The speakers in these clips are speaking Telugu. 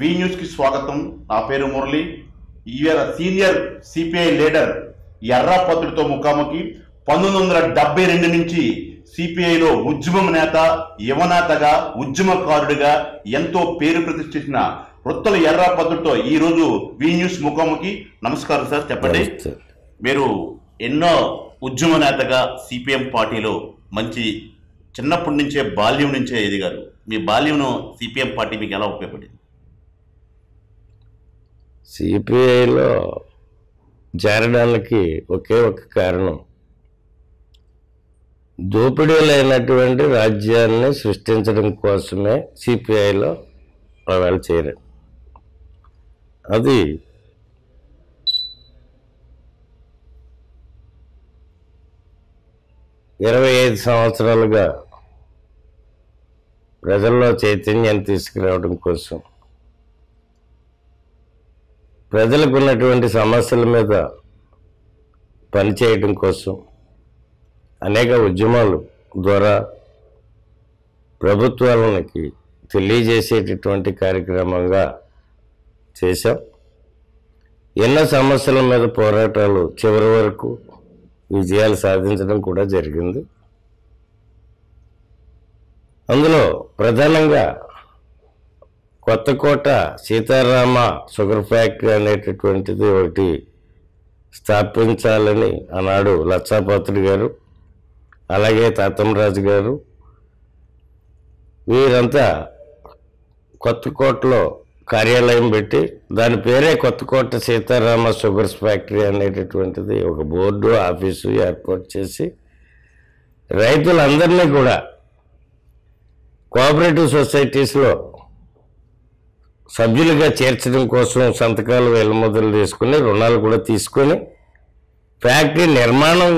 వి న్యూస్కి స్వాగతం. నా పేరు మురళి. ఈవేళ సీనియర్ సిపిఐ లీడర్ ఎర్రాపత్రుడితో ముఖాముఖి పంతొమ్మిది వందల డెబ్బై రెండు నుంచి సిపిఐలో ఉద్యమం నేత యువనేతగా ఉద్యమకారుడిగా ఎంతో పేరు ప్రతిష్ఠించిన వృత్తల ఎర్రాపత్రుడితో ఈ రోజు వి న్యూస్ ముఖాముఖి. నమస్కారం సార్ చెప్పండి. మీరు ఎన్నో ఉద్యమ నేతగా సిపిఎం పార్టీలో మంచి చిన్నప్పటి నుంచే బాల్యం నుంచే ఎదిగారు. మీ బాల్యం సిపిఎం పార్టీ మీకు ఎలా ఉపయోగపడింది? సిపిఐలో చేరడానికి ఒకే ఒక కారణం. దోపిడీలైనటువంటి రాజ్యాన్ని సృష్టించడం కోసమే సిపిఐలో వాళ్ళు చేరారు అది ఇరవై ఐదు సంవత్సరాలుగా ప్రజల్లో చైతన్యాన్ని తీసుకురావడం కోసం ప్రజలకు ఉన్నటువంటి సమస్యల మీద పనిచేయటం కోసం అనేక ఉద్యమాలు ద్వారా ప్రభుత్వాలకి తెలియజేసేటటువంటి కార్యక్రమంగా చేశాం. ఎన్నో సమస్యల మీద పోరాటాలు చివరి వరకు విజయాలు సాధించడం కూడా జరిగింది. అందులో ప్రధానంగా కొత్తకోట సీతారామ షుగర్ ఫ్యాక్టరీ అనేటటువంటిది ఒకటి స్థాపించాలని ఆనాడు లచ్చాపాత్రి గారు అలాగే తాతంరాజు గారు వీరంతా కొత్తకోటలో కార్యాలయం పెట్టి దాని పేరే కొత్తకోట సీతారామ షుగర్స్ ఫ్యాక్టరీ అనేటటువంటిది ఒక బోర్డు ఆఫీసు ఏర్పాటు చేసి రైతులందరినీ కూడా కోఆపరేటివ్ సొసైటీస్లో సభ్యులుగా చేర్చడం కోసం సంతకాలు వెలుమదులు తీసుకుని రుణాలు కూడా తీసుకొని ఫ్యాక్టరీ నిర్మాణం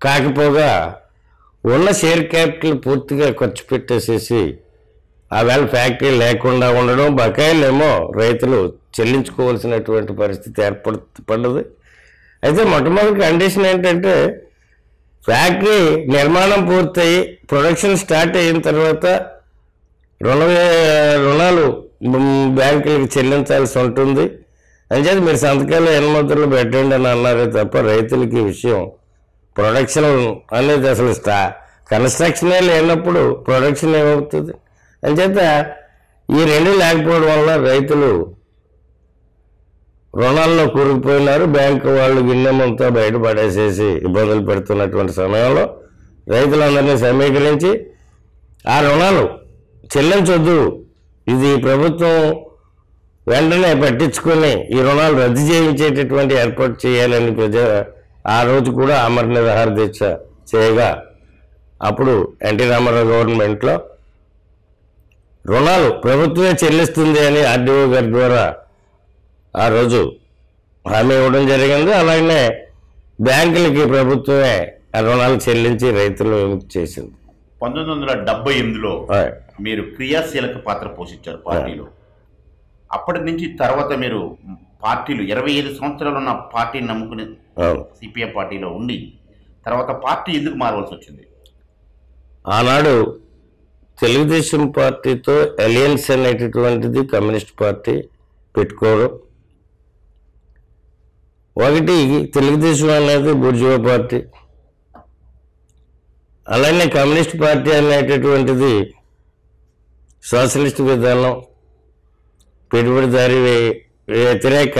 కాకపోగా ఉన్న షేర్ క్యాపిటల్ పూర్తిగా ఖర్చు పెట్టేసేసి ఆ వేళ ఫ్యాక్టరీ లేకుండా ఉండడం బకాయిలేమో రైతులు చెల్లించుకోవాల్సినటువంటి పరిస్థితి ఏర్పడ పడ్డది. అయితే మొట్టమొదటి కండిషన్ ఏంటంటే ఫ్యాక్టరీ నిర్మాణం పూర్తయి ప్రొడక్షన్ స్టార్ట్ అయిన తర్వాత రుణ రుణాలు బ్యాంకులకు చెల్లించాల్సి ఉంటుంది. అంచేది మీరు సంతకాలు ఎనుమతులు పెట్టండి అని అన్నారే తప్ప రైతులకి విషయం ప్రొడక్షన్ అనేది అసలు స్టా కన్స్ట్రక్షనే లేనప్పుడు ప్రొడక్షన్ ఏమవుతుంది? అంచేత ఈ రెండు లేకపోవడం వల్ల రైతులు రుణాల్లో కూరుకుపోయినారు. బ్యాంకు వాళ్ళు గిన్నెమంతా బయటపడేసేసి ఇబ్బందులు పెడుతున్నటువంటి సమయంలో రైతులందరినీ సమీకరించి ఆ రుణాలు చెల్లించొద్దు. ఇది ప్రభుత్వం వెంటనే పట్టించుకుని ఈ రుణాలు రద్దు చేయించేటటువంటి ఏర్పాటు చేయాలని ప్రజ ఆ రోజు కూడా అమర నిరాహార దీక్ష చేయగా అప్పుడు ఎన్టీ రామారావు గవర్నమెంట్లో రుణాలు ప్రభుత్వమే చెల్లిస్తుంది అని ఆర్డీఓ గారి ద్వారా ఆ రోజు హామీ ఇవ్వడం జరిగింది. అలాగనే బ్యాంకులకి ప్రభుత్వమే రుణాలు చెల్లించి రైతులు విముక్తి చేసింది. పంతొమ్మిది వందల డెబ్బై ఎనిమిదిలో. మీరు క్రియాశీలక పాత్ర పోషించారు పార్టీలో. అప్పటి నుంచి తర్వాత మీరు పార్టీలు ఇరవై ఐదు సంవత్సరాలు ఉన్న పార్టీని నమ్ముకుని అవును. సిపిఎం పార్టీలో ఉండి తర్వాత పార్టీ ఎందుకు మారవలసి వచ్చింది? ఆనాడు తెలుగుదేశం పార్టీతో అలియన్స్ అనేటటువంటిది కమ్యూనిస్ట్ పార్టీ పెట్టుకోవడం ఒకటి తెలుగుదేశం అనేది బుర్జువా పార్టీ. అలానే కమ్యూనిస్ట్ పార్టీ అనేటటువంటిది సోషలిస్ట్ విధానం పెట్టుబడిదారి వ్యతిరేక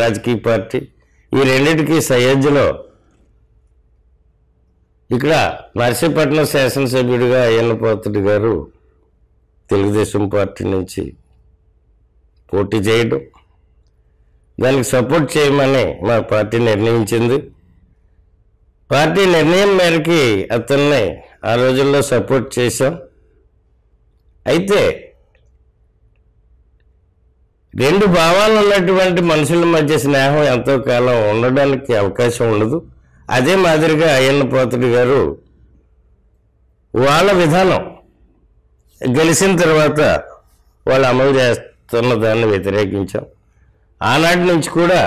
రాజకీయ పార్టీ. ఈ రెండింటికి సయోధ్యలో ఇక్కడ నర్సీపట్నం శాసనసభ్యుడిగా అయ్యన్నపోతుడి గారు తెలుగుదేశం పార్టీ నుంచి పోటీ చేయడం దానికి సపోర్ట్ చేయమని మా పార్టీ నిర్ణయించింది. పార్టీ నిర్ణయం మేరకి అతన్ని ఆ రోజుల్లో సపోర్ట్ చేశాం. అయితే రెండు భావాలు ఉన్నటువంటి మనుషుల మధ్య స్నేహం ఎంతో కాలం ఉండడానికి అవకాశం ఉండదు. అదే మాదిరిగా అయ్యన్న పోతుడి గారు వాళ్ళ విధానం గెలిచిన తర్వాత వాళ్ళు అమలు చేస్తున్న దాన్ని వ్యతిరేకించాం. ఆనాటి నుంచి కూడా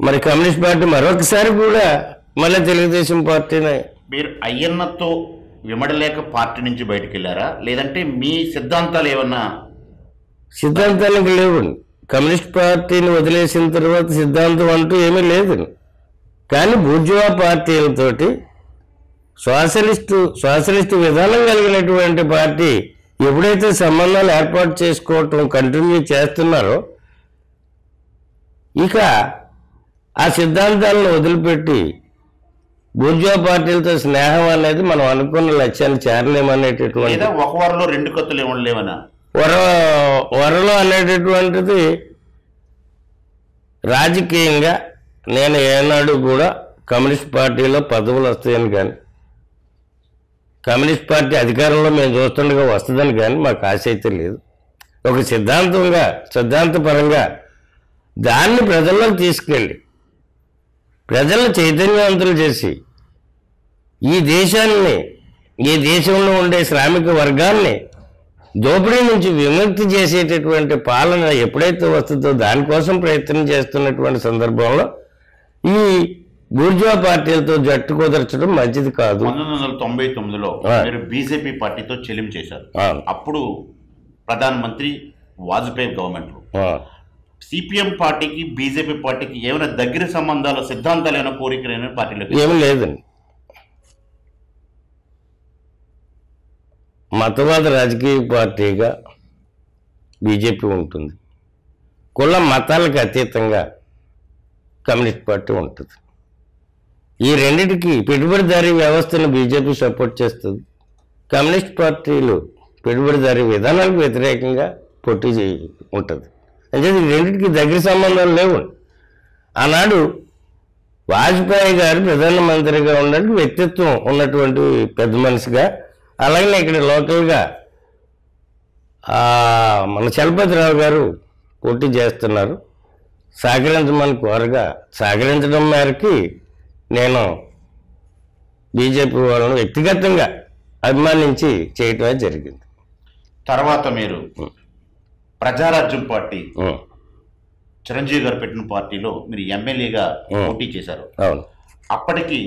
మరి కమ్యూనిస్ట్ పార్టీ మరొకసారి కూడా మళ్ళీ తెలుగుదేశం పార్టీని. మీరు అయ్యన్నతో విమడలేక పార్టీ నుంచి బయటకు వెళ్ళారా లేదంటే మీ సిద్ధాంతాలు ఏమన్నా సిద్ధాంతానికి లేవు కమ్యూనిస్ట్ పార్టీని వదిలేసిన తర్వాత సిద్ధాంతం అంటూ ఏమీ లేదు. కానీ బూర్జువా పార్టీలతోటి సోషలిస్టు సోషలిస్టు విధానం కలిగినటువంటి పార్టీ ఎప్పుడైతే సంబంధాలు ఏర్పాటు చేసుకోవటం కంటిన్యూ చేస్తున్నారో ఇక ఆ సిద్ధాంతాలను వదిలిపెట్టి బూర్జువా పార్టీలతో స్నేహం అనేది మనం అనుకున్న లక్ష్యాన్ని చేరలేమనేటటువంటి ఒక వారంలో రెండు కత్తులు లేవనా వర వరలో అనేటటువంటిది రాజకీయంగా నేను ఏనాడు కూడా కమ్యూనిస్ట్ పార్టీలో పదవులు వస్తాయని కానీ కమ్యూనిస్ట్ పార్టీ అధికారంలో మేము చూస్తుండగా వస్తుందని కానీ మాకు ఆశ అయితే లేదు. ఒక సిద్ధాంతంగా సిద్ధాంతపరంగా దాన్ని ప్రజల్లోకి తీసుకెళ్ళి ప్రజలను చైతన్యవంతులు చేసి ఈ దేశాన్ని ఈ దేశంలో ఉండే శ్రామిక వర్గాన్ని దోపిడీ నుంచి విముక్తి చేసేటటువంటి పాలన ఎప్పుడైతే వస్తుందో దానికోసం ప్రయత్నం చేస్తున్నటువంటి సందర్భంలో ఈ బూర్జువా పార్టీలతో జట్టు కుదర్చడం మంచిది కాదు. పంతొమ్మిది వందల తొంభై తొమ్మిదిలో. మీరు బీజేపీ పార్టీతో చెలిం చేశారు. అప్పుడు ప్రధానమంత్రి వాజ్పేయి గవర్నమెంట్. సిపిఎం పార్టీకి బీజేపీ పార్టీకి ఏమైనా దగ్గర సంబంధాలు సిద్ధాంతాలు ఏమైనా కోరికలైన పార్టీలకు ఏమీ లేదండి. మతవాద రాజకీయ పార్టీగా బీజేపీ ఉంటుంది. కుల మతాలకు అతీతంగా కమ్యూనిస్ట్ పార్టీ ఉంటుంది. ఈ రెండిటికి పెట్టుబడిదారీ వ్యవస్థను బీజేపీ సపోర్ట్ చేస్తుంది. కమ్యూనిస్ట్ పార్టీలు పెట్టుబడిదారీ విధానాలకు వ్యతిరేకంగా పోటీ చేయ ఉంటుంది. అంటే ఈ రెండింటికి దగ్గర సంబంధాలు లేవు. ఆనాడు వాజ్పేయి గారు ప్రధానమంత్రిగా ఉండడానికి వ్యక్తిత్వం ఉన్నటువంటి పెద్ద మనిషిగా అలాగే ఇక్కడ లోకల్గా మన చలపతిరావు గారు పోటీ చేస్తున్నారు. సహకరించమని కోరగా సహకరించడం మేరకి నేను బీజేపీ వాళ్ళను వ్యక్తిగతంగా అభిమానించి చేయటమే జరిగింది. తర్వాత మీరు ప్రజారాజ్యం పార్టీ చిరంజీవి గారు పెట్టిన పార్టీలో మీరు ఎమ్మెల్యేగా. పోటీ చేశారు. అవును. అప్పటికి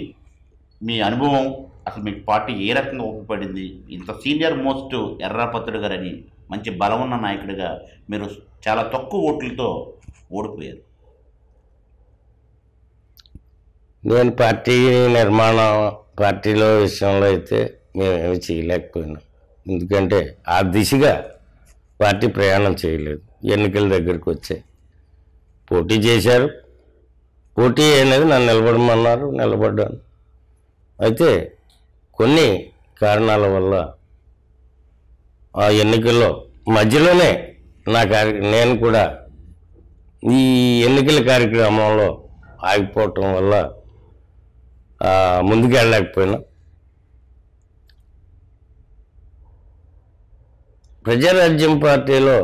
మీ అనుభవం అసలు మీకు పార్టీ ఏ రకంగా ఉపయోగపడింది ఇంత సీనియర్ మోస్ట్ ఎర్రాపత్రుడు గారని మంచి బలమున్న నాయకుడిగా మీరు చాలా తక్కువ ఓట్లతో ఓడిపోయారు. నేను పార్టీ నిర్మాణం పార్టీలో విషయంలో అయితే మేమేమి చేయలేకపోయినాం. ఎందుకంటే ఆ దిశగా పార్టీ ప్రయాణం చేయలేదు. ఎన్నికల దగ్గరికి వచ్చాయి పోటీ చేశారు. పోటీ అనేది నన్ను నిలబడమన్నారు నిలబడ్డాను. అయితే కొన్ని కారణాల వల్ల ఆ ఎన్నికల్లో మధ్యలోనే నా కార్య నేను కూడా ఈ ఎన్నికల కార్యక్రమంలో ఆగిపోవటం వల్ల ముందుకెళ్ళలేకపోయినా. ముందుకు వెళ్ళలేకపోయినా ప్రజారాజ్యం పార్టీలో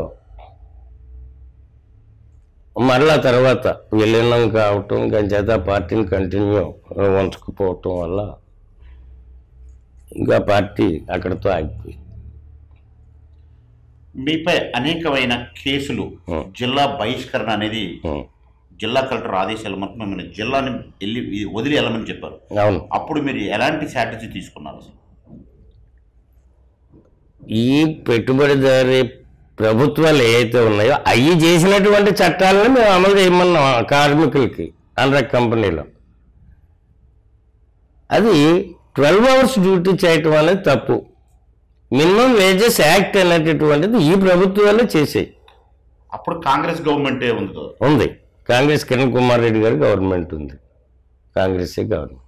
మరలా తర్వాత విలీనం కావటం కానీ చేత పార్టీని కంటిన్యూ ఉంచకపోవటం వల్ల ఇంకా పార్టీ అక్కడితో ఆగిపోయింది మీపై అనేకమైన కేసులు. జిల్లా బహిష్కరణ అనేది. జిల్లా కలెక్టర్ ఆదేశాల మేరకు మిమ్మల్ని జిల్లాని వెళ్ళి వదిలి వెళ్ళమని చెప్పారు అవును అప్పుడు మీరు ఎలాంటి స్ట్రాటజీ తీసుకున్నారు అసలు? ఈ పెట్టుబడిదారి ప్రభుత్వాలు ఏవైతే ఉన్నాయో అవి చేసినటువంటి చట్టాలను మేము అమలు చేయమన్నాం కార్మికులకి అండ్రక్ కంపెనీలో అది ట్వెల్వ్ అవర్స్ డ్యూటీ చేయటం అనేది తప్పు. మినిమం వేజెస్ యాక్ట్ అనేటటువంటిది ఈ ప్రభుత్వాలే చేసాయి. అప్పుడు కాంగ్రెస్ గవర్నమెంటే ఉంది కదా. ఉంది. కాంగ్రెస్ కిరణ్ కుమార్ రెడ్డి గారి గవర్నమెంట్ ఉంది. Congress government.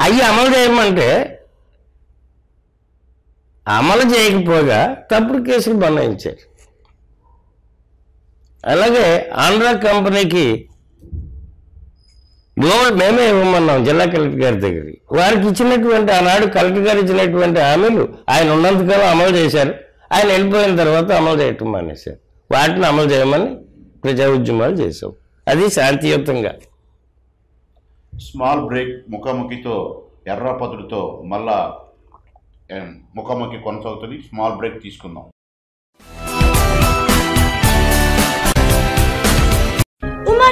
అవి అమలు చేయమంటే అమలు చేయకపోగా తప్పుడు కేసులు బనాయించారు. అలాగే ఆంధ్ర కంపెనీకి భూములు మేమే ఇవ్వమన్నాం జిల్లా కలెక్టర్ గారి దగ్గరికి. వారికి ఇచ్చినటువంటి ఆనాడు కలెక్టర్ గారు ఇచ్చినటువంటి హామీలు ఆయన ఉన్నంతకాలం అమలు చేశారు. ఆయన వెళ్ళిపోయిన తర్వాత అమలు చేయటం మానేశారు. వాటిని అమలు చేయమని ప్రజా ఉద్యమాలు చేశాం. అది శాంతియుతంగా. స్మాల్ బ్రేక్ ముఖాముఖితో ఎర్రపతుడితో మళ్ళా ముఖాముఖి కొనసాగుతుంది. స్మాల్ బ్రేక్ తీసుకుందాం.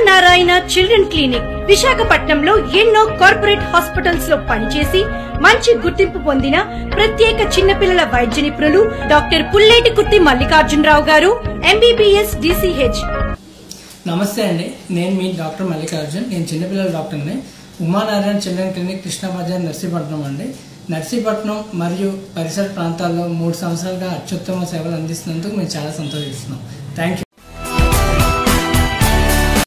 నారాయణ చిల్డ్రన్ క్లినిక్ విశాఖపట్నంలో ఎన్నో కార్పొరేట్ హాస్పిటల్స్లో పనిచేసి మంచి గుర్తింపు పొందిన ప్రత్యేక చిన్నపిల్లల వైద్య నిపుణులు డాక్టర్ పుల్లేటి కుర్తి మల్లికార్జునరావు గారు ఎంబీబీఎస్ డిసిహెచ్ నమస్తే అండి. నేను మీ డాక్టర్ మల్లికార్జున్. నేను చిన్నపిల్లల డాక్టర్ని. ఉమానారాయణ చిల్డ్రన్ క్లినిక్ కృష్ణాబజార్ నర్సీపట్నం అండి. నర్సీపట్నం మరియు పరిసర ప్రాంతాల్లో మూడు సంవత్సరాలుగా అత్యుత్తమ సేవలు అందిస్తున్నందుకు మేము చాలా సంతోషిస్తున్నాం. Thank you.